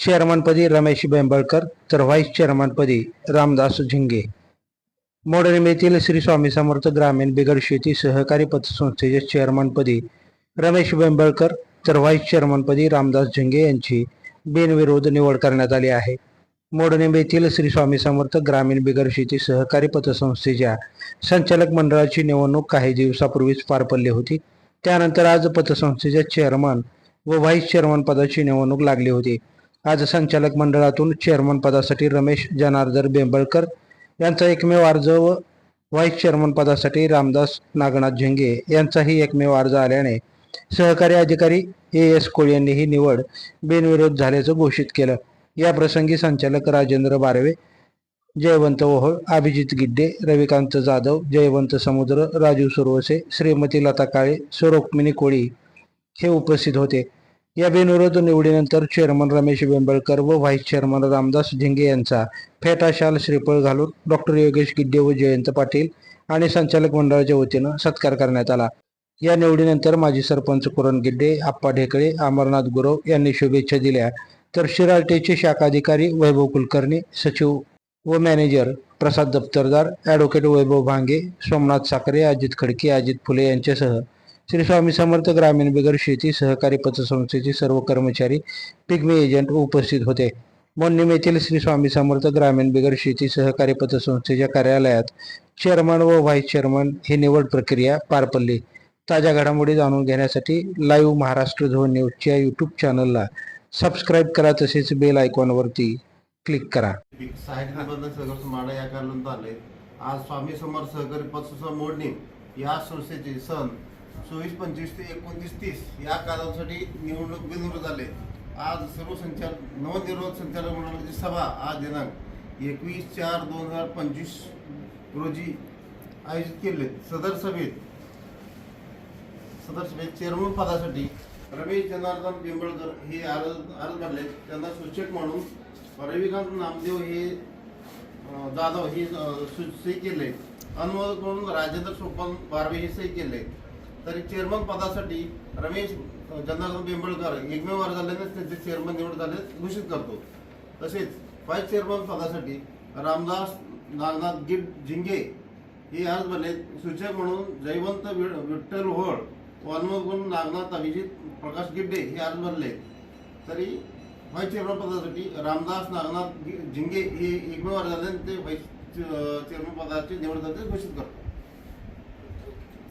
चेअरमनपदी रमेश बेंबळकर तर व्हाईस चेअरमनपदी रामदास झिंगे. मोडणीम येथील श्री स्वामी समर्थ ग्रामीण बिगर शेती सहकारी पतसंस्थेच्या चेअरमनपदी रमेश बेंबळकर तर व्हाईस चेअरमनपदी रामदास झिंगे यांची बिनविरोध निवड करण्यात आली आहे. मोडणीम येथील श्री स्वामी समर्थ ग्रामीण बिगर शेती सहकारी पतसंस्थेच्या संचालक मंडळाची निवडणूक काही दिवसापूर्वीच पार पडली होती. त्यानंतर आज पतसंस्थेच्या चेअरमन व व्हाईस चेअरमन पदाची निवडणूक लागली होती. आज संचालक मंडळातून चेअरमन पदासाठी रमेश जनार्दन बेंबळकर यांचा एकमेव अर्ज व व्हाईस चेअरमन पदासाठी रामदास नागनाथ झिंगे यांचाही एकमेव अर्ज आल्याने सहकारी अधिकारी ए एस कोळी यांनी ही निवड बिनविरोध झाल्याचं घोषित केलं. या प्रसंगी संचालक राजेंद्र बारवे जयवंत ओहोळ अभिजित गिड्डे रविकांत जाधव जयवंत समुद्र राजू सुरवसे श्रीमती लता काळे स्वरोक्मिनी कोळी हे उपस्थित होते. या बिनविरोध निवडीनंतर चेअरमन रमेश बेंबळकर व व्हाईस चेअरमन रामदास झिंगे यांचा फेटा शाल श्रीफळ घालून डॉक्टर योगेश गिड्डे व जयंत पाटील आणि संचालक मंडळाच्या वतीनं सत्कार करण्यात आला. या निवडीनंतर माजी सरपंच कुरण गिड्डे आप्पा ढेकळे अमरनाथ गुरव यांनी शुभेच्छा दिल्या. तर शिराळटेचे शाखाधिकारी वैभव कुलकर्णी सचिव व मॅनेजर प्रसाद दप्तरदार ॲडव्होकेट वैभव भांगे सोमनाथ साखरे अजित खडके अजित फुले यांच्यासह श्री स्वामी समर्थ ग्रामीण बिगर शेती सहकारी पतसंस्थेचे सर्व कर्मचारी पिग्मी एजंट उपस्थित होते. मोन्नीम येथील श्री स्वामी समर्थ ग्रामीण बिगर शेती सहकारी पतसंस्थेच्या कार्यालयात चेअरमन व व्हाईस चेअरमन ही निवड प्रक्रिया पार पडली. ताज्या घडामोडी जाणून घेण्यासाठी लाईव्ह महाराष्ट्र झोन न्यूजच्या यूट्यूब चॅनलला सबस्क्राईब करा तसेच बेल आयकॉनवरती क्लिक करा. माडा या आले आज स्वामी समर्थ सहकारी पतसंस्था मोडणी. या संस्थेचे सण चोवीस पंचवीस ते एकोणतीस तीस या कालावधीसाठी निवडणूक बिनविरोध झाले आज सर्व संचाल नवनिर्वाचित संचालक मंडळाची सभा आज दिनांक एकवीस चार दोन हजार पंचवीस रोजी आयोजित केले. सदर सभेत सदर सभेत चेअरमन पदासाठी रमेश जनार्दन पिंबळकर हे अर्ज अर्ज भरले. त्यांना सूचक म्हणून रविकांत नामदेव हे जाधव हे सही केले. अनुमोदक म्हणून राजेंद्र सोपन बारवे हे सही केले. तरी चेअरमन पदासाठी रमेश जनार्दन बेंबळकर एकमेव अर्ज झाल्याने त्यांचे चेअरमन निवड झाले घोषित करतो. तसेच व्हाईस चेअरमन पदासाठी रामदास नागनाथ गिड झिंगे हे अर्ज भरले सूचक म्हणून जयवंत विठ्ठल होळ व नागनाथ अभिजित प्रकाश गिड्डे हे अर्ज भरले तरी व्हाईस चेअरमन पदासाठी रामदास नागनाथ झिंगे हे एकमेव अर्ज झाल्याने ते व्हाईस चेअरमन पदाची निवड झाले घोषित करतो.